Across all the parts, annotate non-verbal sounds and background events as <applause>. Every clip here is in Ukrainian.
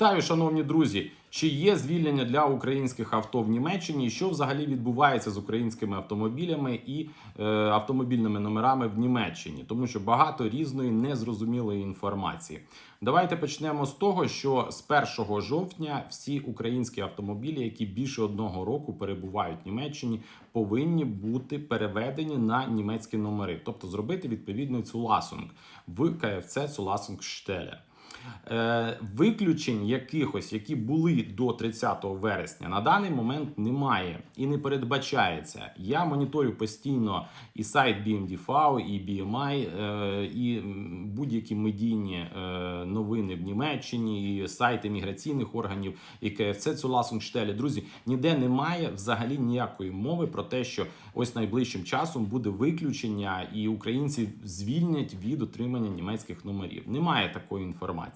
Вітаю, шановні друзі! Чи є звільнення для українських авто в Німеччині? Що взагалі відбувається з українськими автомобілями і е, автомобільними номерами в Німеччині? Тому що багато різної незрозумілої інформації. Давайте почнемо з того, що з 1 жовтня всі українські автомобілі, які більше одного року перебувають в Німеччині, повинні бути переведені на німецькі номери, тобто зробити відповідний цуласунг в КФЦ Цуласунгштеле. Е, Виключень якихось, які були до 30 вересня, на даний момент немає і не передбачається. Я моніторю постійно і сайт BMDV, і BMI, е, і будь-які медійні е, новини в Німеччині, і сайти міграційних органів, і КФЦ Цуласунгштелі. Друзі, ніде немає взагалі ніякої мови про те, що ось найближчим часом буде виключення, і українці звільнять від отримання німецьких номерів. Немає такої інформації.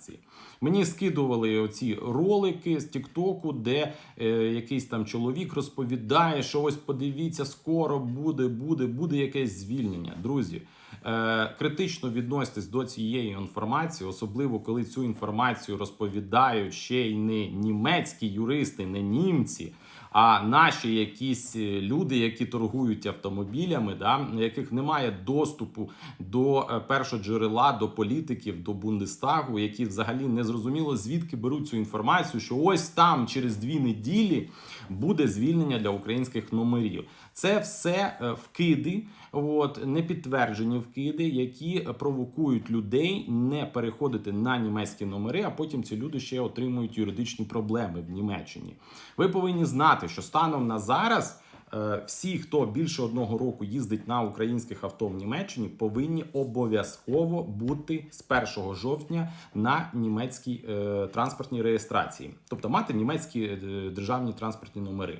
Мені скидували оці ролики з Тіктоку, де е, якийсь там чоловік розповідає, що ось подивіться, скоро буде, буде, буде якесь звільнення. Друзі, е, критично відноситесь до цієї інформації, особливо коли цю інформацію розповідають ще й не німецькі юристи, не німці. А наші якісь е, люди, які торгують автомобілями, да, яких немає доступу до е, першоджерела, до політиків, до Бундестагу, які взагалі не зрозуміло звідки беруть цю інформацію, що ось там через дві неділі буде звільнення для українських номерів. Це все е, вкиди, от не підтверджені вкиди, які провокують людей не переходити на німецькі номери, а потім ці люди ще отримують юридичні проблеми в Німеччині. Ви повинні знати, що станом на зараз. е, Всі, хто більше одного року їздить на українських авто в Німеччині, повинні обов'язково бути з 1 жовтня на німецькій е, транспортній реєстрації, тобто мати німецькі е, державні транспортні номери.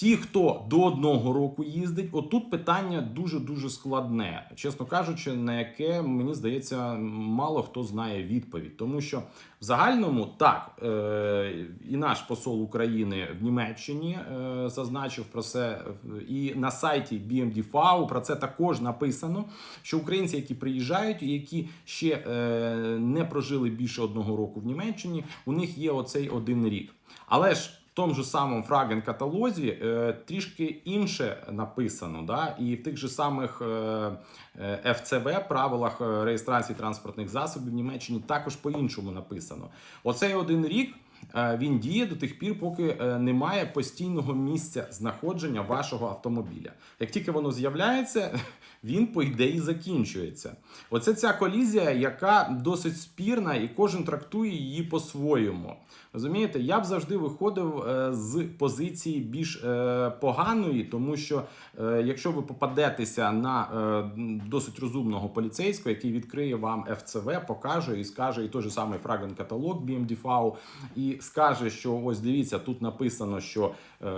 Ті, хто до одного року їздить, отут питання дуже дуже складне, чесно кажучи, на яке мені здається, мало хто знає відповідь, тому що в загальному так е, і наш посол України в Німеччині е, зазначив про це, і на сайті BMDV про це також написано, що українці, які приїжджають, які ще е, не прожили більше одного року в Німеччині, у них є оцей один рік. Але ж в тому ж самому фраген каталозі е, трішки інше написано, да? і в тих же самих е, е, ФЦВ правилах е, реєстрації транспортних засобів в Німеччині також по-іншому написано. Оцей один рік. Е, Він діє до тих пір, поки е, немає постійного місця знаходження вашого автомобіля. Як тільки воно з'являється, <laughs> він по ідеї закінчується. Оце ця колізія, яка досить спірна, і кожен трактує її по-своєму. Розумієте, я б завжди виходив е, з позиції більш поганої, тому що якщо ви попадетеся на досить розумного поліцейського, який відкриє вам ФЦВ, покаже і скаже, і той же самий фраген каталог BMDV, і скаже, що ось дивіться, тут написано, що е,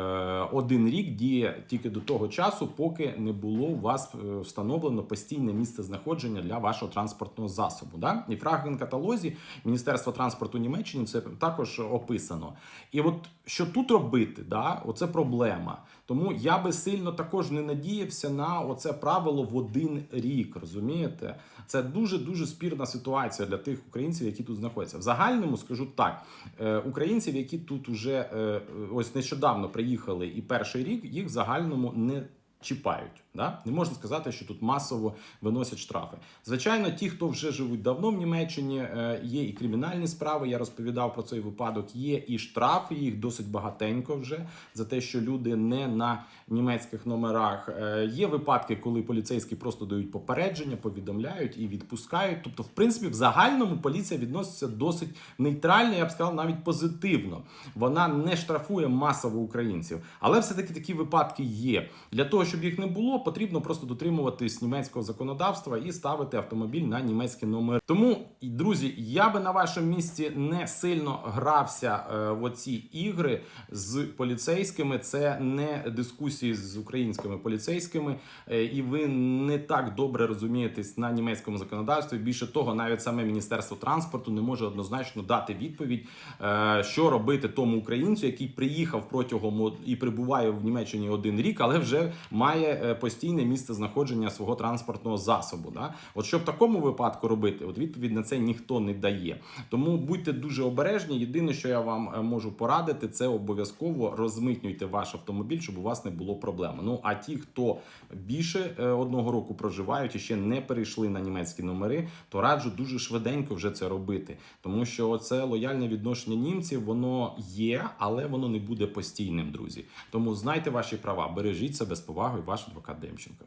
один рік діє тільки до того часу, поки не було у вас е, встановлено постійне місце знаходження для вашого транспортного засобу. Да? І в фраген каталозі Міністерства транспорту Німеччини це також описано. І от що тут робити, да? оце проблема. Тому я би сильно також не надіявся на оце правило в один рік. Розумієте? Це дуже дуже спірна ситуація для тих українців, які тут знаходяться. В загальному скажу так: е, українців, які тут уже е, ось нещодавно приїхали, і перший рік їх в загальному не чіпають. Да? Не можна сказати, що тут масово виносять штрафи. Звичайно, ті, хто вже живуть давно в Німеччині, е, є і кримінальні справи. Я розповідав про цей випадок. Є і штрафи, їх досить багатенько вже за те, що люди не на німецьких номерах. Е, Є випадки, коли поліцейські просто дають попередження, повідомляють і відпускають. Тобто, в принципі, в загальному поліція відноситься досить нейтрально, я б сказав, навіть позитивно. Вона не штрафує масово українців, але все-таки такі випадки є. Для того, щоб їх не було, потрібно просто дотримуватись німецького законодавства і ставити автомобіль на німецький номер. Тому, друзі, я би на вашому місці не сильно грався е, в оці ігри з поліцейськими. Це не дискусії з українськими поліцейськими, е, і ви не так добре розумієтесь на німецькому законодавстві. Більше того, навіть саме міністерство транспорту не може однозначно дати відповідь, е, що робити тому українцю, який приїхав протягом і прибуває в Німеччині один рік, але вже має е, постійне місце знаходження свого транспортного засобу. Да? От що в такому випадку робити, от відповідь на це ніхто не дає. Тому будьте дуже обережні. Єдине, що я вам е, можу порадити, це обов'язково розмитнюйте ваш автомобіль, щоб у вас не було проблем. Ну а ті, хто більше е, одного року проживають і ще не перейшли на німецькі номери, то раджу дуже швиденько вже це робити, тому що це лояльне відношення німців, воно є, але воно не буде постійним, друзі. Тому знайте ваші права, бережіть себе з повагою, ваш адвокат Демченко.